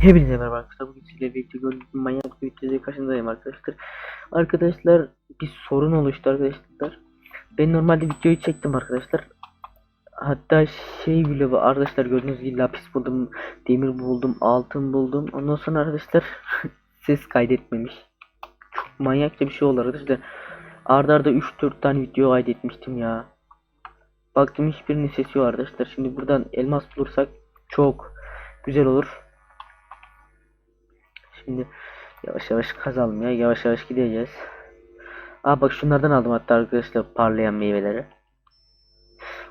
Hepinize merhaba arkadaşlar. Bugün sizlerle birlikte gördüğünüz manyak bir videoda karşınızdayım arkadaşlar. Arkadaşlar bir sorun oluştu arkadaşlar. Ben normalde videoyu çektim arkadaşlar. Hatta şey bile var arkadaşlar gördüğünüz gibi lapis buldum, demir buldum, altın buldum. Ondan sonra arkadaşlar ses kaydetmemiş. Çok manyakça bir şey oldu arkadaşlar. Arda arda 3-4 tane video kaydetmiştim ya. Baktım hiçbirinin sesi yok arkadaşlar. Şimdi buradan elmas bulursak çok güzel olur. Şimdi yavaş yavaş kazalım ya. Yavaş yavaş gideceğiz. Aa bak şunlardan aldım hatta arkadaşlar parlayan meyveleri.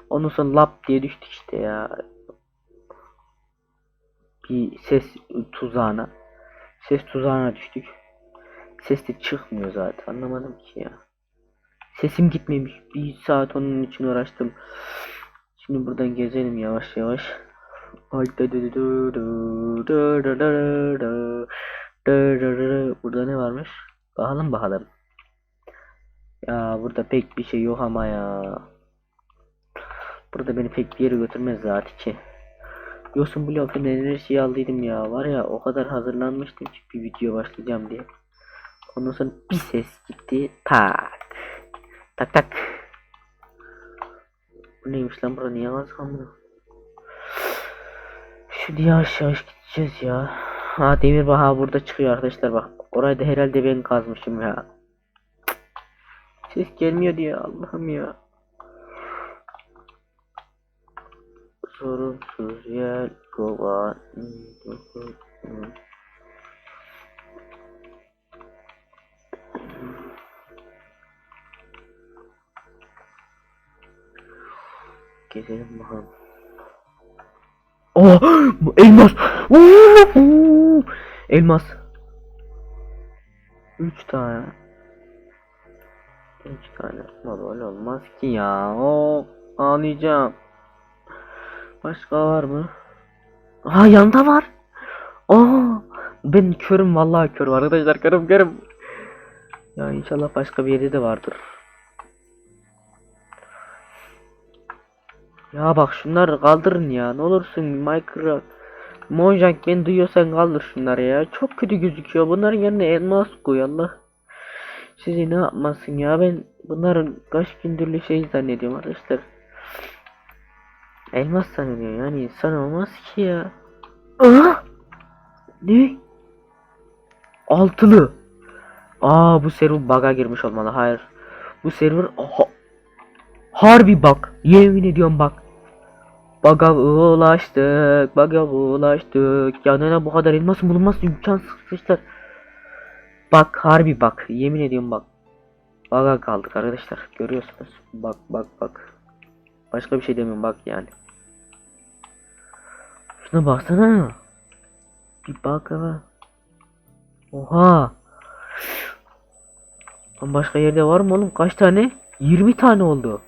Ondan sonra lap diye düştük işte ya. Bir ses tuzağına. Ses tuzağına düştük. Ses de çıkmıyor zaten. Anlamadım ki ya. Sesim gitmemiş. Bir saat onun için uğraştım. Şimdi buradan gezelim yavaş yavaş. Ay da da da da da da da da. Burada ne varmış? Bakalım bakalım. Ya burada pek bir şey yok ama ya. Burada beni pek bir yere götürmez zaten ki. Yosun blokun enerjiyi aldıydım ya. Var ya o kadar hazırlanmıştım ki bir video başlayacağım diye. Ondan sonra bir ses gitti. Tak. Tak tak. Bu neymiş lan burada niye az kalmıyor? Şimdi yavaş yavaş gideceğiz ya. Ha demir baha burada çıkıyor arkadaşlar bak. Orayı da herhalde ben kazmışım ya. Ses gelmiyor diye Allah'ım ya. Sorunsuz yer kovan. Gezelim bakalım. Oh! Elmas! Oo! Elmas. Üç tane. Üç tane. Ama olmaz ki ya. Oh! Ağlayacağım. Başka var mı? Aa yanında var. Aa! Ben körüm vallahi körüm arkadaşlar körüm körüm. Ya inşallah başka bir yerde de vardır. Ya bak şunları kaldırın ya. Ne olursun Minecraft. Mojang beni duyuyorsan kaldır şunları ya. Çok kötü gözüküyor. Bunların yerine elmas koy Allah. Sizi ne yapmasın ya. Ben bunların kaç gündürlü şey zannediyorum arkadaşlar. Elmas sanıyor yani insan olmaz ki ya. Aa! Ne? Altılı. Aa bu server bug'a girmiş olmalı. Hayır. Bu server Aha. Harbi bak. Yemin ediyorum bak. Bug'a ulaştık. Bug'a ulaştık. Ya nene bu kadar elmas bulunmaz imkansız arkadaşlar. Bak harbi bak. Yemin ediyorum bak. Bug'a kaldık arkadaşlar. Görüyorsunuz. Bak bak bak. Başka bir şey demiyorum bak yani. Şuna baksana. Bir bak ama. Oha. Başka yerde var mı oğlum? Kaç tane? 20 tane oldu.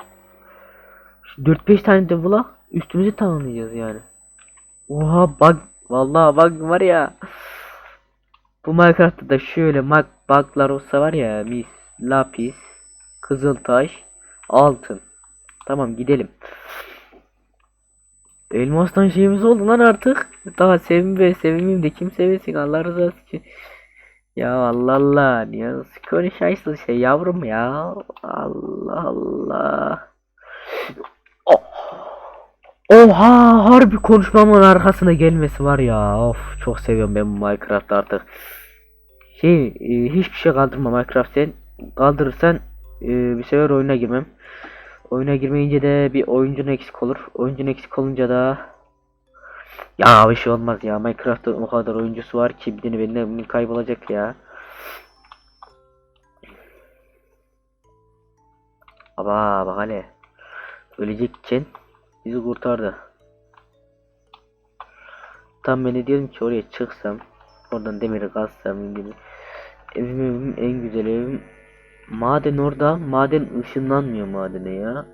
4-5 tane de bula üstümüzü tamamlayacağız yani. Oha bug vallahi bug var ya. Bu Minecraft'ta da şöyle bug bug'lar olsa var ya mis lapis kızıltaş altın. Tamam gidelim. Elmastan şeyimiz oldu lan artık. Daha sevim ve sevimim de kim sevesin Allah rızası için. Ya Allah Allah niye konuşaysın şey yavrum ya. Allah Allah. Oh. Oha harbi konuşmamın arkasına gelmesi var ya. Of çok seviyorum ben bu artık. Şey e, hiçbir şey kaldırma Minecraft sen kaldırırsan e, bir sefer oyuna girmem. Oyuna girmeyince de bir oyuncun eksik olur. Oyuncun eksik olunca da ya bir şey olmaz ya. Minecraft'ta o kadar oyuncusu var ki bir tane benden kaybolacak ya. Aba bak hele. Ölecekken bizi kurtardı. Tam ben de diyorum ki oraya çıksam oradan demiri kazsam gibi. Evim evim en güzel evim. Maden orada. Maden ışınlanmıyor madene ya.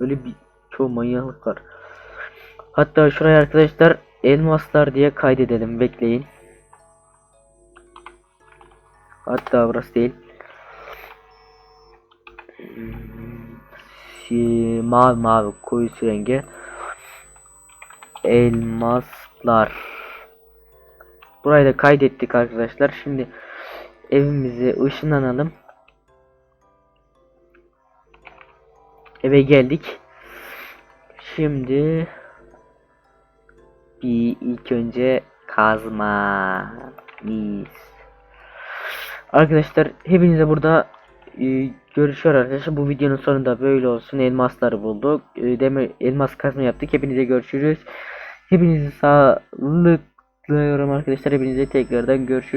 Öyle bir çoğu manyaklık var. Hatta şuraya arkadaşlar elmaslar diye kaydedelim. Bekleyin. Hatta burası değil. Si- mavi mavi koyu rengi elmaslar Burayı da kaydettik arkadaşlar. Şimdi evimize ışınlanalım. Eve geldik. Şimdi bir ilk önce kazma. Arkadaşlar hepinize burada e, görüşüyor arkadaşlar. Bu videonun sonunda böyle olsun. Elmasları bulduk. E, demir elmas kazma yaptık. Hepinize görüşürüz. Hepinizi sağlıklı arkadaşlar. Hepinize tekrardan görüşürüz.